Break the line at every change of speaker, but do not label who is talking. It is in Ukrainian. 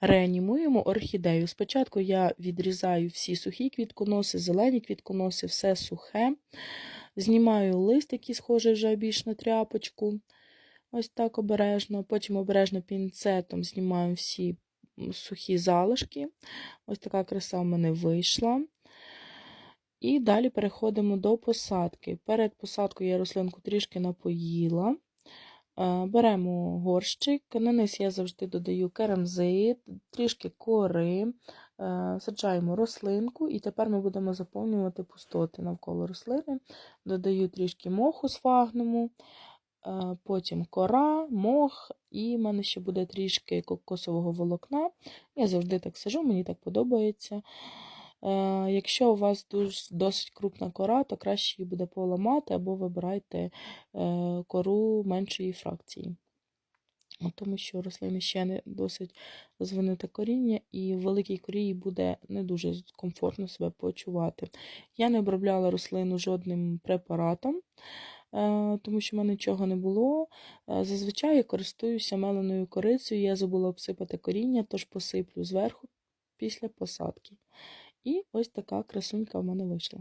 Реанімуємо орхідею. Спочатку я відрізаю всі сухі квітконоси, зелені квітконоси, все сухе. Знімаю лист, який схожий вже більш на тряпочку. Ось так обережно. Потім обережно пінцетом знімаю всі сухі залишки. Ось така краса в мене вийшла. І далі переходимо до посадки. Перед посадкою я рослинку трішки напоїла. Е, Беремо горщик, на низ я завжди додаю керамзит, трішки кори, е, саджаємо рослинку, і тепер ми будемо заповнювати пустоти навколо рослини. Додаю трішки моху з фагнуму, е, потім кора, мох, і в мене ще буде трішки кокосового волокна. Я завжди так сажу, мені так подобається. Е, Якщо у вас дуже, досить крупна кора, то краще її буде поламати або вибирайте е, кору меншої фракції. Тому що рослини ще не досить розвинуте коріння, і в великій корі їй буде не дуже комфортно себе почувати. Я не обробляла рослину жодним препаратом, е, тому що в мене нічого не було. Зазвичай я користуюся меленою корицею, я забула обсипати коріння, тож посиплю зверху після посадки. І ось така красунька в мене вийшла.